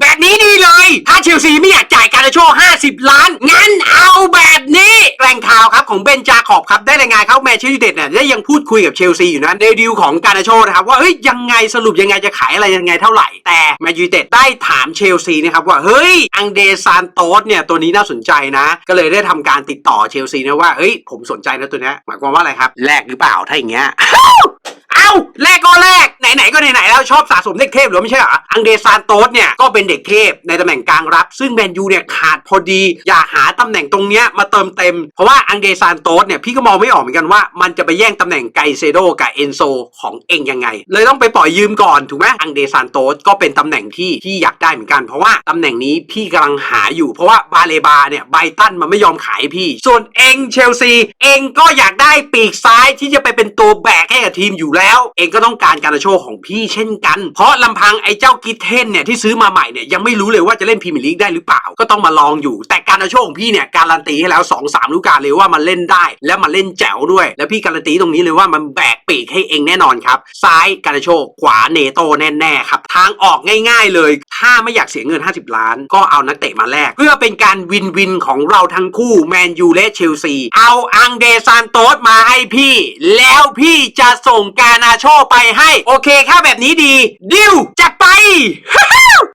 แบบนี้ดีเลย ถ้าเชลซีไม่อยากจ่ายการาโช50 ล้าน งั้นเอาแบบนี้แหล่งข่าวครับของเบนจาขอบครับ ได้รายงานเขาแมนเชสเตอร์ยูไนเต็ดเนี่ยได้ยังพูดคุยกับเชลซีอยู่นะในดีลของการาโชนะครับว่าเฮ้ยยังไงสรุปยังไงจะขายอะไรยังไงเท่าไหร่ แต่แมนยูไนเต็ดได้ถามเชลซีนะครับว่าเฮ้ยอังเดซานโตสเนี่ยตัวนี้น่าสนใจนะ ก็เลยได้ทำการติดต่อเชลซีนะว่าเฮ้ยผมสนใจนะตัวนี้หมายความว่าอะไรครับแลกหรือเปล่าถ้าอย่างเงี้ยเอ้าแรกก็แรกไหนๆก็ไหน แล้วชอบสะสมเด็กเทพหรือไม่ใช่เหรอ อังเดซานโตสเนี่ยก็เป็นเด็กเทพในตำแหน่งกลางรับ ซึ่งแมนยูเนี่ยขาดพอดี อยากหาตำแหน่งตรงเนี้ยมาเติมเต็ม เพราะว่าอังเดซานโตสเนี่ยพี่ก็มองไม่ออกเหมือนกันว่ามันจะไปแย่งตำแหน่งไกเซโดกับเอนโซของเองยังไง เลยต้องไปปล่อยยืมก่อนถูกไหมอังเดซานโตสก็เป็นตำแหน่งที่ที่อยากได้เหมือนกัน เพราะว่าตำแหน่งนี้พี่กำลังหาอยู่ เพราะว่าบาเลบาเนี่ยไบตันมันไม่ยอมขายพี่ ส่วนเองเชลซีเองก็อยากได้ปีกซ้ายที่จะไปเป็นตัวแบกให้กับทีมอยู่แล้ว เองก็ต้องการการโชว์ของพี่เช่นกัน เพราะลำพังไอ้เจ้ากิเทนเนี่ยที่ซื้อมาใหม่เนี่ยยังไม่รู้เลยว่าจะเล่นพรีเมียร์ลีกได้หรือเปล่า ก็ต้องมาลองอยู่แต่ การโชของพี่เนี่ยการันตีให้แล้ว2อสามฤดูกกาลเลยว่ามันเล่นได้ และมันเล่นแจ๋วด้วย แล้วพี่การันตีตรงนี้เลยว่ามันแบกปีกให้เองแน่นอนครับซ้ายการโชขวาเนโตแน่ๆครับทางออกง่ายๆเลย ถ้าไม่อยากเสียเงิน 50 ล้าน ก็เอานักเตะมาแลกเพื่อเป็นการวินวินของเราทั้งคู่แมนยูและเชลซีเอาอังเดซานโตสมาให้พี่ แล้วพี่จะส่งการนาโชไปให้ โอเคถ้าแบบนี้ดีดิวจัดไป